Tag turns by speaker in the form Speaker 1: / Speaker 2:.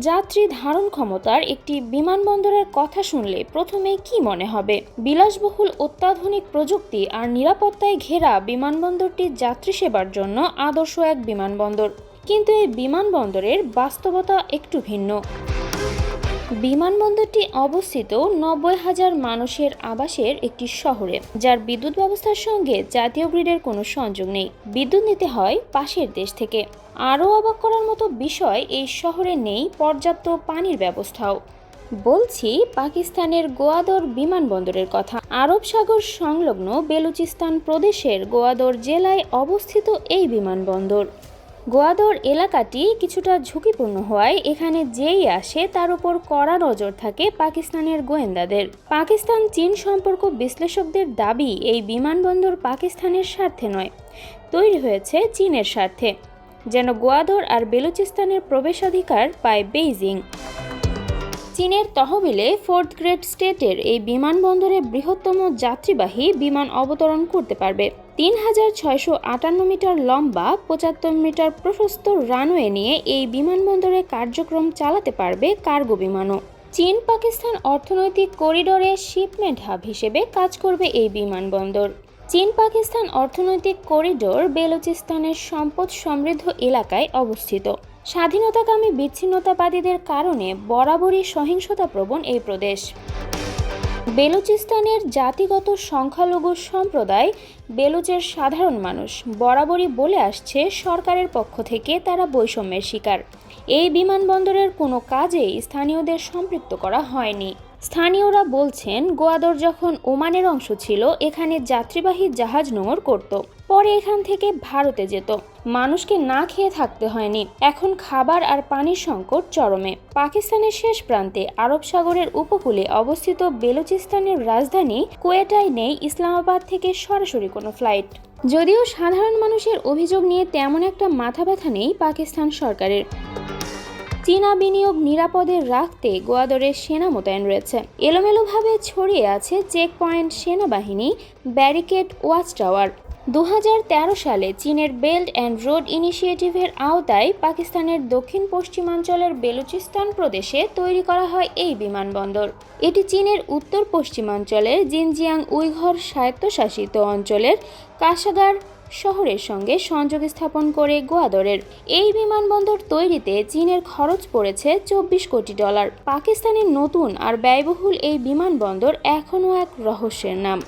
Speaker 1: যাত্রী ধারণ ক্ষমতার একটি বিমানবন্দরের কথা শুনলে প্রথমে কি মনে হবে? বিলাসবহুল অত্যাধুনিক প্রযুক্তি আর নিরাপত্তায় ঘেরা বিমানবন্দরটি যাত্রী সেবার জন্য আদর্শ এক বিমানবন্দর। কিন্তু এই বিমানবন্দরের বাস্তবতা একটু ভিন্ন। বিমানবন্দরটি অবস্থিত নব্বই হাজার মানুষের আবাসের একটি শহরে, যার বিদ্যুৎ ব্যবস্থার সঙ্গে জাতীয় গ্রিডের কোনো সংযোগ নেই। বিদ্যুৎ নিতে হয় পাশের দেশ থেকে। আরও অবাক করার মতো বিষয়, এই শহরে নেই পর্যাপ্ত পানির ব্যবস্থাও। বলছি, পাকিস্তানের গোয়াদর বিমানবন্দরের কথা। আরব সাগর সংলগ্ন বেলুচিস্তান প্রদেশের গোয়াদর জেলায় অবস্থিত এই বিমানবন্দর। গোয়াদর এলাকাটি কিছুটা ঝুঁকিপূর্ণ হওয়ায় এখানে যেই আসে তার উপর কড়া নজর থাকে পাকিস্তানের গোয়েন্দাদের। পাকিস্তান চীন সম্পর্ক বিশ্লেষকদের দাবি এই বিমানবন্দর পাকিস্তানের স্বার্থে নয়, তৈরি হয়েছে চীনের স্বার্থে, যেন গোয়াদর আর বেলুচিস্তানের প্রবেশাধিকার পায় বেইজিং। চীনের তহবিলে ফোর্থ গ্রেড স্টেটের এই বিমানবন্দরে বৃহত্তম যাত্রীবাহী বিমান অবতরণ করতে পারবে। তিন হাজার ছয়শো আটান্ন মিটার লম্বা, পঁচাত্তর মিটার প্রশস্ত রানওয়ে নিয়ে এই বিমানবন্দরে কার্যক্রম চালাতে পারবে কার্গো বিমানও। চীন পাকিস্তান অর্থনৈতিক করিডোরে শিপমেন্ট হাব হিসেবে কাজ করবে এই বিমানবন্দর। চীন পাকিস্তান অর্থনৈতিক করিডোর বেলুচিস্তানের সম্পদ সমৃদ্ধ এলাকায় অবস্থিত। স্বাধীনতাকামী বিচ্ছিন্নতাবাদীদের কারণে বরাবরই সহিংসতা প্রবণ এই প্রদেশ। বেলুচিস্তানের জাতিগত সংখ্যালঘু সম্প্রদায় বেলুচের সাধারণ মানুষ বরাবরই বলে আসছে সরকারের পক্ষ থেকে তারা বৈষম্যের শিকার। এই বিমানবন্দরের কোনো কাজেই স্থানীয়দের সম্পৃক্ত করা হয়নি। স্থানীয়রা বলছেন গোয়াদর যখন ওমানের অংশ ছিল, এখানে যাত্রীবাহী জাহাজ নোঙর করত। পরে এখান থেকে ভারতে যেত। মানুষকে না খেয়ে থাকতে হয়নি। এখন খাবার আর পানির সংকট চরমে। পাকিস্তানের শেষ প্রান্তে আরব সাগরের উপকূলে অবস্থিত বেলুচিস্তানের রাজধানী কোয়েটায় নেই ইসলামাবাদ থেকে সরাসরি কোনো ফ্লাইট। যদিও সাধারণ মানুষের অভিযোগ নিয়ে তেমন একটা মাথা ব্যথা নেই পাকিস্তান সরকারের। চীনা বিনিয়োগ নিরাপদে রাখতে গোয়াদরের সেনা মোতায়েন রয়েছে। এলোমেলোভাবে ছড়িয়ে আছে চেক পয়েন্ট সেনাবাহিনী ব্যারিকেড ওয়াচ টাওয়ার। দু হাজার তেরো সালে চীনের বেল্ট অ্যান্ড রোড ইনিশিয়েটিভের আওতায় পাকিস্তানের দক্ষিণ পশ্চিমাঞ্চলের বেলুচিস্তান প্রদেশে তৈরি করা হয় এই বিমানবন্দর। এটি চীনের উত্তর পশ্চিমাঞ্চলের জিনজিয়াং উইঘর স্বায়ত্তশাসিত অঞ্চলের কাশাগার শহরের সঙ্গে সংযোগ স্থাপন করে গোয়াদরের এই বিমানবন্দর তৈরিতে চীনের খরচ পড়েছে চব্বিশ কোটি ডলার। পাকিস্তানের নতুন আর ব্যয়বহুল এই বিমানবন্দর এখনও এক রহস্যের নাম।